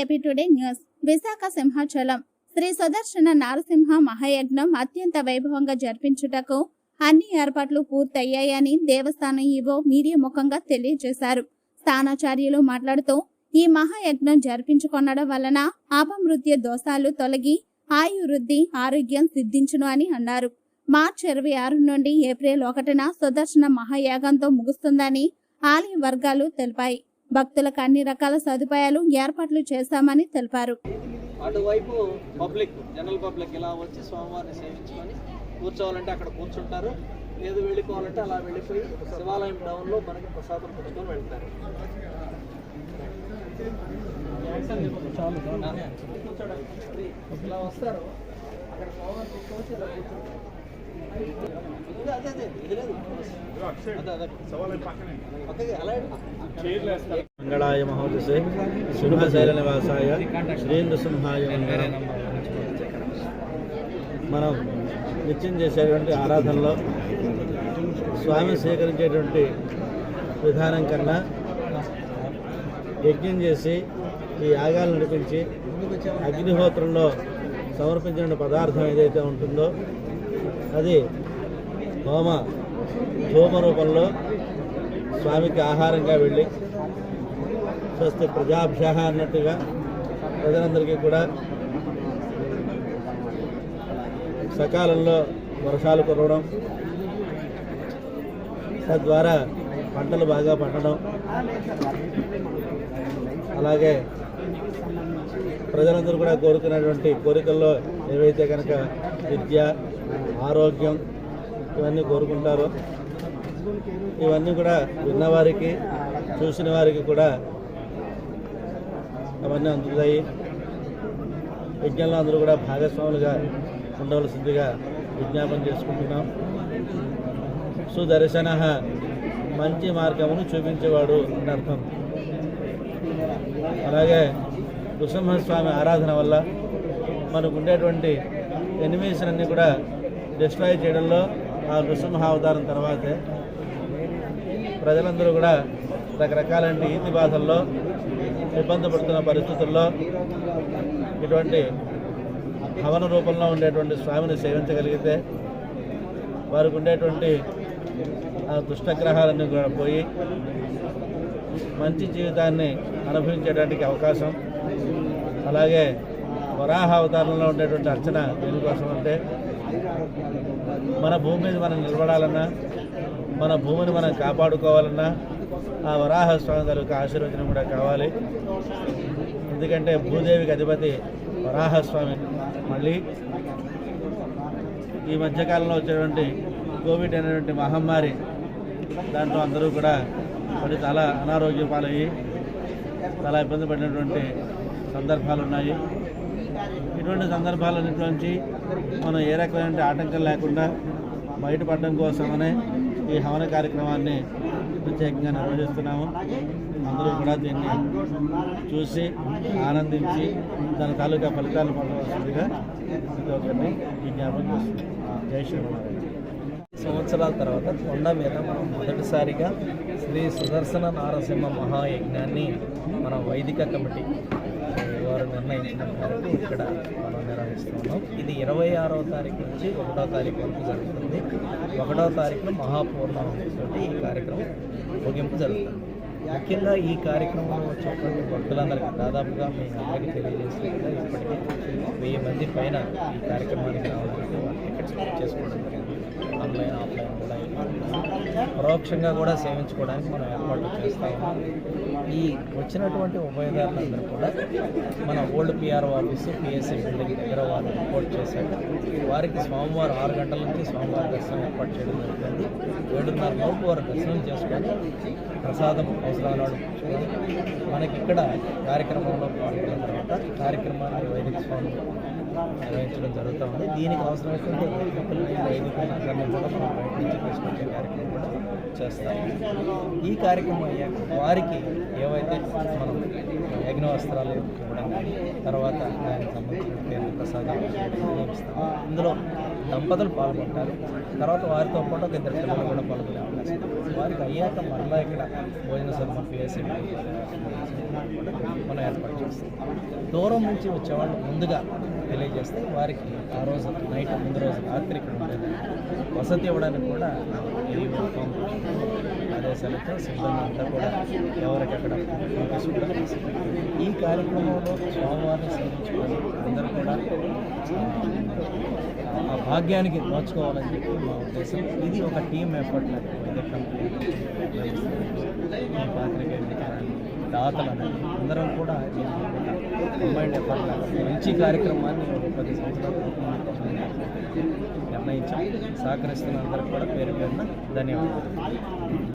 AP today news. Visakha Simhachalam. Sri Sudarshana Narasimha మహాయజ్ఞం అత్యంత వైభవంగా జరిపించుటకు అన్ని ఏర్పాట్లు పూర్తయ్యాయని దేవస్థానం ఈవో మీడియా ముఖంగా తెలియజేశారు. స్థానాచార్యులు మాట్లాడుతూ ఈ మహాయజ్ఞం జరిపించుకొనడం వలన అపమృత్య దోషాలు తొలగి ఆయువృద్ధి ఆరోగ్యం సిద్ధించును అని అన్నారు. మార్చి ఇరవై ఆరు నుండి ఏప్రిల్ ఒకటిన సుదర్శన మహాయాగంతో ముగుస్తుందని ఆలయ వర్గాలు తెలిపాయి. భక్తులకు అన్ని రకాల సదుపాయాలు ఏర్పాట్లు చేశామని తెలిపారు. అటువైపు పబ్లిక్ జనరల్ పబ్లిక్ ఇలా వచ్చి స్వామివారిని సేవించుకొని కూర్చోవాలంటే అక్కడ కూర్చుంటారు. లేదు వెళ్ళిపోవాలంటే అలా వెళ్ళిపోయి శివాలయం డౌన్లో మనకి ప్రసాదం పుచ్చుకొని వెళ్తారు. ఇలా వస్తారు. అక్కడ స్వామివారిని తీసుకొచ్చి ఇలా కూర్చుంటారు మంగళాయ మహోదశే సింహశైల నివాసాయ శ్రీనృసింహాయ మనం నిత్యం చేసేటువంటి ఆరాధనలో స్వామి స్వీకరించేటువంటి విధానం కన్నా యజ్ఞం చేసి ఈ యాగాలు నడిపించి అగ్నిహోత్రంలో సమర్పించిన పదార్థం ఏదైతే ఉంటుందో అది హోమ హోమ రూపంలో స్వామికి ఆహారంగా వెళ్ళి స్వస్తి ప్రజాభ్య అన్నట్టుగా ప్రజలందరికీ కూడా సకాలంలో వర్షాలు కురవడం తద్వారా పంటలు బాగా పండడం అలాగే ప్రజలందరూ కూడా కోరుకున్నటువంటి కోరికల్లో ఏవైతే కనుక విద్య ఆరోగ్యం ఇవన్నీ కోరుకుంటారు. ఇవన్నీ కూడా విన్నవారికి చూసిన వారికి కూడా అవన్నీ అందుతాయి. యజ్ఞంలో అందరూ కూడా భాగస్వాములుగా ఉండవలసిందిగా విజ్ఞాపన చేసుకుంటున్నాం. సుదర్శన మంచి మార్గమును చూపించేవాడు అని అర్థం. అలాగే నృసింహస్వామి ఆరాధన వల్ల మనకు ఉండేటువంటి ఎనిమేషన్ అన్నీ కూడా డిస్ట్రాయ్ చేయడంలో ఆ నృసింహ అవతారం తర్వాతే ప్రజలందరూ కూడా రకరకాలంటి ఈతి బాధల్లో ఇబ్బంది పడుతున్న పరిస్థితుల్లో ఇటువంటి భవన రూపంలో ఉండేటువంటి స్వామిని సేవించగలిగితే వారికి ఉండేటువంటి ఆ దుష్టగ్రహాలన్నీ కూడా పోయి మంచి జీవితాన్ని అనుభవించేటానికి అవకాశం. అలాగే వరాహ అవతారంలో ఉండేటువంటి అర్చన దేనికోసం అంటే మన భూమి మీద మనం నిలబడాలన్నా మన భూమిని మనం కాపాడుకోవాలన్నా ఆ వరాహ స్వామి తాలూకా ఆశీర్వచనం కూడా కావాలి. ఎందుకంటే భూదేవికి అధిపతి వరాహస్వామి మళ్ళీ ఈ మధ్యకాలంలో వచ్చేటువంటి కోవిడ్ అనేటువంటి మహమ్మారి దాంట్లో అందరూ కూడా మరి చాలా అనారోగ్య పాలయ్యి చాలా ఇబ్బంది పడినటువంటి సందర్భాలు ఉన్నాయి ఇటువంటి సందర్భాలన్నింటిలోంచి మనం ఏ రకమైన ఆటంకం లేకుండా బయటపడడం కోసమనే ఈ హవన కార్యక్రమాన్ని ప్రత్యేకంగా నిర్వహిస్తున్నాము. అందరూ కూడా దీన్ని చూసి ఆనందించి దాని తాలూకా ఫలితాలు పొందవలసిందిగా ప్రతి ఒక్కరిని విజ్ఞాపన చేస్తున్నాం జై శ్రీరామ్ సంవత్సరాల తర్వాత కొండ మీద మనం మొదటిసారిగా శ్రీ సుదర్శన నారసింహ మహాయజ్ఞాన్ని మన వైదిక కమిటీ వారు నిర్ణయించిన మేరకు ఇక్కడ మనం నిర్వహిస్తున్నాం ఇది ఇరవై ఆరవ తారీఖు నుంచి ఒకటో తారీఖు వరకు జరుగుతుంది. ఒకటో తారీఖున మహాపూర్ణమితోటి ఈ కార్యక్రమం ముగింపు జరుగుతుంది. ముఖ్యంగా ఈ కార్యక్రమంలో వచ్చేటువంటి భక్తులందరికీ దాదాపుగా మీ అందరికీ తెలియజేసినట్టుగా ఇప్పటికీ వెయ్యి మంది పైన ఈ కార్యక్రమానికి రావడానికి వాళ్ళు టికెట్స్ బుక్ చేసుకోవడం జరిగింది. ఆన్లైన్ ఆఫ్లైన్ కూడా పరోక్షంగా కూడా సేవించుకోవడానికి మనం ఏర్పాట్లు చేస్తా ఉన్నాం. ఈ వచ్చినటువంటి ఉభయదారులందరూ కూడా మన old PRO office PSC building దగ్గర వారు రిపోర్ట్ చేశాక వారికి సోమవారం ఆరు గంటల నుంచి స్వామివారి దర్శనం ఏర్పాటు చేయడం జరుగుతుంది ఏడున్నర లోపు వారు దర్శనం చేసుకొని ప్రసాదం అవసరాలు అడుగుతుంది మనకి ఇక్కడ కార్యక్రమంలో పాల్గొన్న తర్వాత కార్యక్రమాన్ని వైదిక స్వామి నిర్వహించడం జరుగుతూ ఉంది. దీనికి అవసరమైనటువంటి వైదికుల్ని కూడా మనం కార్యక్రమం కూడా చేస్తాం. ఈ కార్యక్రమం అయ్యాక వారికి ఏవైతే మనం యజ్ఞ వస్త్రాలు ఇవ్వడం తర్వాత దానికి సంబంధించిన పేర్లు ప్రసాదాలు ఇందులో దంపతులు పాల్గొంటారు. తర్వాత వారితో పాటు ఒక ఇద్దరు పిల్లలు కూడా పాల్గొనే అవకాశం వారికి అయ్యాక మళ్ళీ ఇక్కడ భోజన సభ పిఎస్సీ మనం ఏర్పాటు చేస్తాం. దూరం నుంచి వచ్చేవాళ్ళు ముందుగా తెలియజేస్తే వారికి ఆ రోజు నైట్ ముందు రోజు రాత్రి ఇక్కడ ఉండేది. వసతి ఇవ్వడానికి కూడా ఈ ఆదేశాలతో సిబ్బంది అంతా కూడా ఎవరికక్కడ ఈ కార్యక్రమంలో స్వామివారిని సేవించుకొని అందరూ కూడా ఆ, భాగ్యానికి నోచుకోవాలని చెప్పి మా ఉద్దేశం. ఇది ఒక టీం ఎఫర్ట్ లాగా కంపెనీ ఈ పాత్రికేయులు కానీ అందరం కూడా కంబైండ్ ఎఫర్ట్ మంచి కార్యక్రమాన్ని పది సంవత్సరాలు నిర్ణయించాం. సహకరిస్తున్న అందరికి కూడా పేరు పేరున ధన్యవాదాలు.